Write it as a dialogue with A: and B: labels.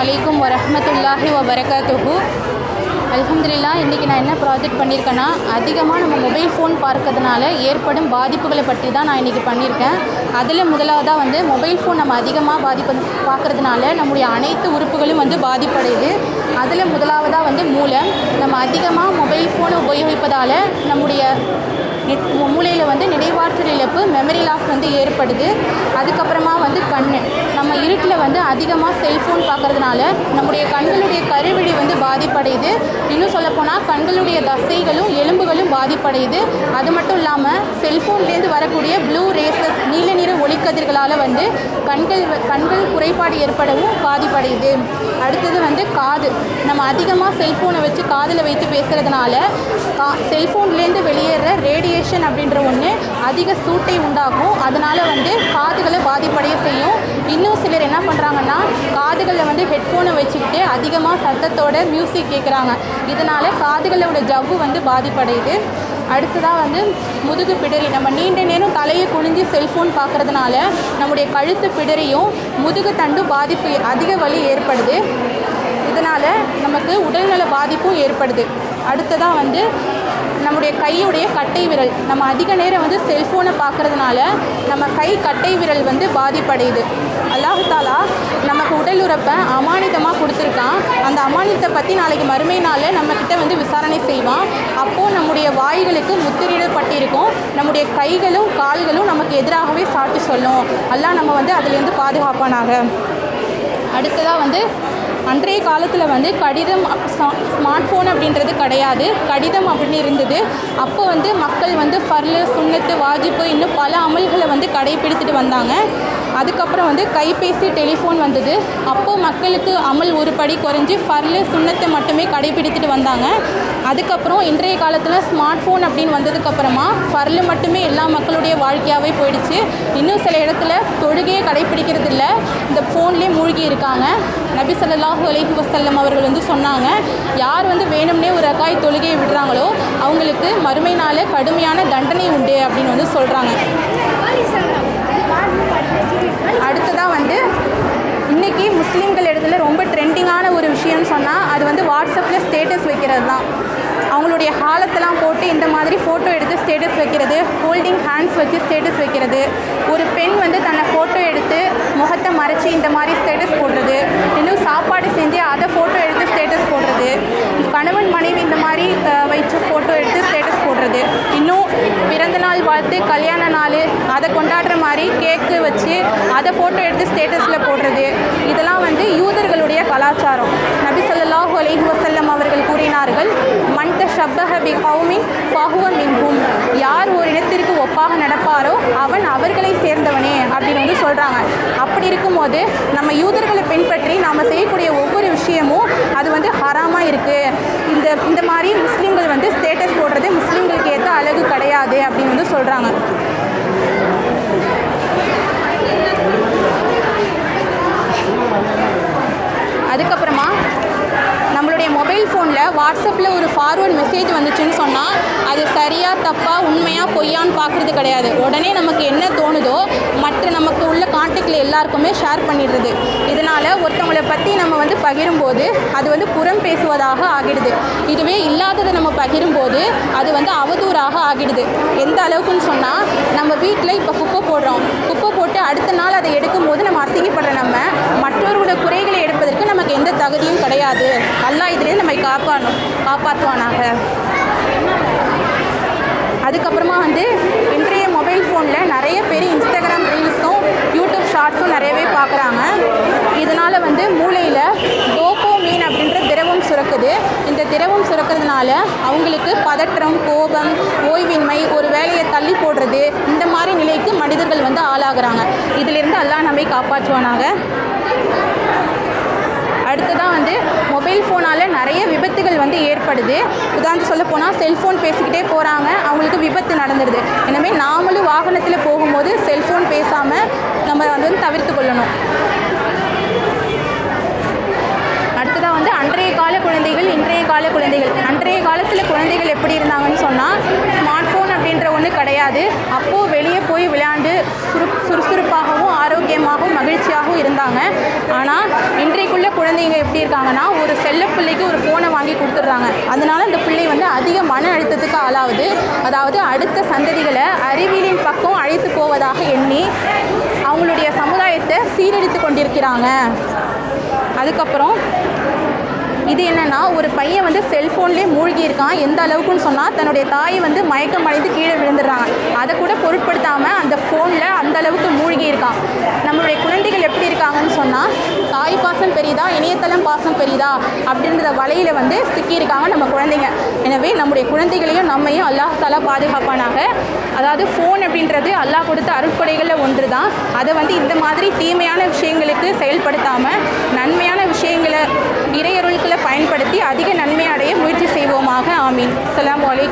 A: அலைக்கும் வரமத்துல்லாஹி வபரகாத்துஹு. அலமதுல்லா இன்றைக்கி நான் என்ன ப்ராஜெக்ட் பண்ணியிருக்கேன்னா அதிகமாக நம்ம மொபைல் ஃபோன் பார்க்கறதுனால ஏற்படும் பாதிப்புகளை பற்றி தான் நான் இன்றைக்கி பண்ணியிருக்கேன் அதில் முதலாவதாக வந்து மொபைல் ஃபோன் நம்ம அதிகமாக பாதிப்பு பார்க்கறதுனால நம்முடைய அனைத்து உறுப்புகளும் வந்து பாதிப்படையுது. அதில் முதலாவதாக வந்து மூளை. நம்ம அதிகமாக மொபைல் ஃபோனை உபயோகிப்பதால் நம்முடைய நெட் மூளையில் வந்து நினைவாற்றல் இழப்பு மெமரி லாஸ் வந்து ஏற்படுது. அதுக்கப்புறமா வந்து கண் இருட்டில் வந்து அதிகமாக செல்ஃபோன் பார்க்கறதுனால நம்முடைய கண்களுடைய கருவிழி வந்து பாதிப்படையுது. இன்னும் சொல்லப்போனால் கண்களுடைய தசைகளும் எலும்புகளும் பாதிப்படையுது. அது மட்டும் இல்லாமல் செல்ஃபோன்லேருந்து வரக்கூடிய ப்ளூ ரேசஸ் நீல நிற ஒளிக்கதிர்களால் வந்து கண்கள் கண்கள் குறைபாடு ஏற்படவும் பாதிப்படையுது. அடுத்தது வந்து காது. நம்ம அதிகமாக செல்ஃபோனை வச்சு காதில் வைத்து பேசுகிறதுனால கா செல்ஃபோன்லேருந்து வெளியேற ரேடியேஷன் அப்படின்ற ஒன்று அதிக சூட்டை உண்டாக்கும். அதனால் வந்து காதுகளை பாதிப்படைய செய்யும். இன்னும் சிலர் என்ன பண்ணுறாங்கன்னா காதுகளில் வந்து ஹெட்ஃபோனை வச்சுக்கிட்டு அதிகமாக சத்தத்தோட மியூசிக் கேட்குறாங்க இதனால் காதுகளோட ஜவ்வு வந்து பாதிப்படையுது. அடுத்ததாக வந்து முதுகு பிடரி. நம்ம நீண்ட நேரம் தலையை குனிஞ்சு செல்ஃபோன் பார்க்கறதுனால நம்முடைய கழுத்து பிடரியும் முதுகு தண்டு பாதிப்பு அதிக வலி ஏற்படுது. இதனால் நமக்கு உடல்நல பாதிப்பும் ஏற்படுது. அடுத்ததாக வந்து நம்முடைய கையுடைய கட்டை விரல். நம்ம அதிக நேரம் வந்து செல்ஃபோனை பார்க்கறதுனால நம்ம கை கட்டை விரல் வந்து பாதிப்படையுது. அல்லாஹாலா நமக்கு உடல் உறப்பை அமானிதமாக கொடுத்துருக்கான். அந்த அமானிதத்தை பற்றி நாளைக்கு மறுமை நாளில் நம்மக்கிட்ட வந்து விசாரணை செய்வான். அப்போது நம்முடைய வாய்களுக்கு முத்திரிடப்பட்டிருக்கும் நம்முடைய கைகளும் கால்களும் நமக்கு எதிராகவே சாட்டு சொல்லும். அல்லாஹ் நம்ம வந்து அதுலேருந்து பாதுகாப்பானாக. அடுத்ததாக வந்து அன்றைய காலத்தில் வந்து கடிதம் ஸ்மார்ட் ஃபோன் அப்படின்றது கிடையாது. கடிதம் அப்படின்னு இருந்தது. அப்போ வந்து மக்கள் வந்து ஃபர்லு சுண்ணத்து வாஜிப்பு இன்னும் பல அமல்களை வந்து கடைபிடித்துட்டு வந்தாங்க. அதுக்கப்புறம் வந்து கைபேசி டெலிஃபோன் வந்தது. அப்போ மக்களுக்கு அமல் ஒரு படி குறைஞ்சி ஃபர்லு சுண்ணத்தை மட்டுமே கடைபிடித்துட்டு வந்தாங்க. அதுக்கப்புறம் இன்றைய காலத்தில் ஸ்மார்ட் ஃபோன் அப்படின்னு வந்ததுக்கப்புறமா ஃபர்லு மட்டுமே எல்லா மக்களுடைய வாழ்க்கையாகவே போயிடுச்சு. இன்னும் சில இடத்துல தொழுகையை கடைபிடிக்கிறது இல்லை இந்த ஃபோன்லேயே மூழ்கி இருக்காங்க. நபி ஸல்லல்லாஹு அலைஹி வசல்லம் அவர்கள் வந்து சொன்னாங்க யார் வந்து வேணும்னே ஒரு ரகாய் தொழுகையை விடுறாங்களோ அவங்களுக்கு மறுமை நாள கடுமையான தண்டனை உண்டு அப்படின்னு வந்து சொல்கிறாங்க அடுத்ததாக வந்து இன்றைக்கி முஸ்லீம்கள் இடத்துல ரொம்ப ட்ரெண்டிங்கான ஒரு விஷயம்னு சொன்னால் அது வந்து வாட்ஸ்அப்பில் ஸ்டேட்டஸ் வைக்கிறது தான் அவங்களுடைய ஹாலத்தெல்லாம் போட்டு இந்த மாதிரி ஃபோட்டோ எடுத்து ஸ்டேட்டஸ் வைக்கிறது ஹோல்டிங் ஹேண்ட்ஸ் வச்சு ஸ்டேட்டஸ் வைக்கிறது. ஒரு பெண் வந்து தன்னை ஃபோட்டோ எடுத்து முகத்தை மறைச்சி இந்த மாதிரி ஸ்டேட்டஸ் போடுறது. இன்னும் சாப்பாடு செஞ்சு அதை ஃபோட்டோ எடுத்து ஸ்டேட்டஸ் போடுறது. கணவன் மனைவி இந்த மாதிரி வச்சு ஃபோட்டோ எடுத்து ஸ்டேட்டஸ் போடுறது. இன்னும் பிறந்த நாள் வாழ்த்து கல்யாண நாள் அதை கொண்டாடுற மாதிரி கேக்கு வச்சு அதை ஃபோட்டோ எடுத்து ஸ்டேட்டஸில் போடுறது. இதெல்லாம் வந்து யூதர்களுடைய கலாச்சாரம். நபி சொல்லாஹு அலைஹி வசல்லம் அவர்கள் கூறினார்கள் மண்ட தஷப்பஹ பி கௌமின் ஃபஹுவ மின்ஹும். யார் ஒரு இனத்திற்கு ஒப்பாக நடப்பாரோ அவன் அவர்களை சேர்ந்தவனே அப்படின்னு வந்து சொல்கிறாங்க அப்படி இருக்கும்போது நம்ம யூதர்களை பின்பற்றி நாம் செய்யக்கூடிய ஒவ்வொரு விஷயமும் அது வந்து ஹராமாக இருக்குது இந்த இந்த மாதிரி முஸ்லீம்கள் வந்து ஸ்டேட்டஸ் போடுறது முஸ்லீம்களுக்கு ஏற்ற அழகு கிடையாது அப்படின்னு வந்து சொல்கிறாங்க அதுக்கப்புறமா நம்மளுடைய மொபைல் ஃபோனில் வாட்ஸ்அப்பில் ஒரு ஃபார்வர்ட் மெசேஜ் வந்துச்சுன்னு சொன்னால் அது சரியாக தப்பாக உண்மையாக பொய்யான்னு பார்க்குறது கிடையாது. உடனே நமக்கு என்ன தோணுதோ மற்ற நமக்கு உள்ள கான்டாக்டில் எல்லாருக்குமே ஷேர் பண்ணிடுறது. இதனால் ஒருத்தவங்களை பற்றி நம்ம வந்து பகிரும்போது அது வந்து புறம் பேசுவதாக ஆகிடுது. இதுவே இல்லாததை நம்ம பகிரும்போது அது வந்து அவதூறாக ஆகிடுது. எந்த அளவுக்குன்னு சொன்னால் நம்ம வீட்டில் இப்போ குப்பை போடுறோம். குப்பை போட்டு அடுத்த நாள் அதை எடுக்கும்போது நம்ம அசிங்கப்படுற நம்ம மற்றவர்களோட குறைகளை எடுப்பதற்கு நமக்கு எந்த தகுதியும் கிடையாது. அல்லாஹ் இதுலேருந்து நம்மை காப்பாணும் காப்பாற்றுவானாக. அதுக்கப்புறமா வந்து இன்றைய மொபைல் ஃபோனில் நிறைய பேர் இன்ஸ்டாகிராம் ரீல்ஸும் யூடியூப் ஷார்ட்ஸும் நிறையவே பார்க்குறாங்க. இதனால் வந்து மூளையில் டோப்போமீன் அப்படின்ற திரவம் சுரக்குது. இந்த திரவம் சுரக்கிறதுனால அவங்களுக்கு பதற்றம் கோபம் ஓய்வின்மை ஒரு வேலையை தள்ளி போடுறது இந்த மாதிரி நிலைக்கு மனிதர்கள் வந்து ஆளாகிறாங்க. இதிலிருந்து அல்லாஹ் நம்மை காப்பாற்றுவானாக. அடுத்ததாக வந்து மொபைல் ஃபோனால் நிறைய விபத்துகள் வந்து ஏற்படுது. உதாரணத்து சொல்ல போனால் செல்ஃபோன் பேசிக்கிட்டே போகிறாங்க அவங்களுக்கு விபத்து நடந்துடுது எனவே நாமளும் வாகனத்தில் போகும்போது செல்ஃபோன் பேசாமல் நம்ம வந்து தவிர்த்து கொள்ளணும். அடுத்ததாக வந்து அன்றைய கால குழந்தைகள் இன்றைய கால குழந்தைகள். அன்றைய காலத்தில் குழந்தைகள் எப்படி இருந்தாங்கன்னு சொன்னால் ஸ்மார்ட் ஃபோன் அப்படின்ற ஒன்று கிடையாது. அப்போது வெளியே போய் விளையாண்டு சுறு சுறுசுறுப்பாகவும் மகிழ்ச்சியாகவும் இருந்தாங்க. ஆனால் இன்றைக்குள்ள குழந்தைங்க எப்படி இருக்காங்கன்னா ஒரு செல்ல பிள்ளைக்கு ஒரு ஃபோனை வாங்கி கொடுத்துட்றாங்க. அதனால அந்த பிள்ளை வந்து அதிக மன அழுத்தத்துக்கு ஆளாகுது. அதாவது அடுத்த சந்ததிகளை அறிவியலின் பக்கம் அழைத்து போவதாக எண்ணி அவங்களுடைய சமுதாயத்தை சீரழித்து கொண்டிருக்கிறாங்க. அதுக்கப்புறம் இது என்னன்னா ஒரு பையன் வந்து செல்ஃபோன்லேயே மூழ்கி இருக்கான் எந்த அளவுக்குன்னு சொன்னால் தன்னுடைய தாய் வந்து மயக்கம் அடைந்து கீழே விழுந்துடுறாங்க. அதை கூட பொருட்படுத்தாமல் அந்த ஃபோனில் அந்த அளவுக்கு மூழ்கி இருக்கான் நம்மளுடைய குழந்தைகள் எப்படி இருக்காங்கன்னு சொன்னால் தாய் பாசம் பெரியதா இணையதளம் பாசம் பெரியதா அப்படின்ற வலையில் வந்து சிக்கியிருக்காங்க நம்ம குழந்தைங்க. எனவே நம்முடைய குழந்தைகளையும் நம்மையும் அல்லாஹ் தாலா பாதுகாப்பானாக. அதாவது ஃபோன் அப்படின்றது அல்லாஹ் கொடுத்த அருட்கொடைகளில் ஒன்று தான் அதை வந்து இந்த மாதிரி தீமையான விஷயங்களுக்கு செயல்படுத்தாமல் நன்மையான விஷயங்களை இறையருள்களை பயன்படுத்தி அதிக நன்மை அடைய முயற்சி செய்வோமாக. ஆமீன். அஸ்ஸலாமு அலைக்கும்.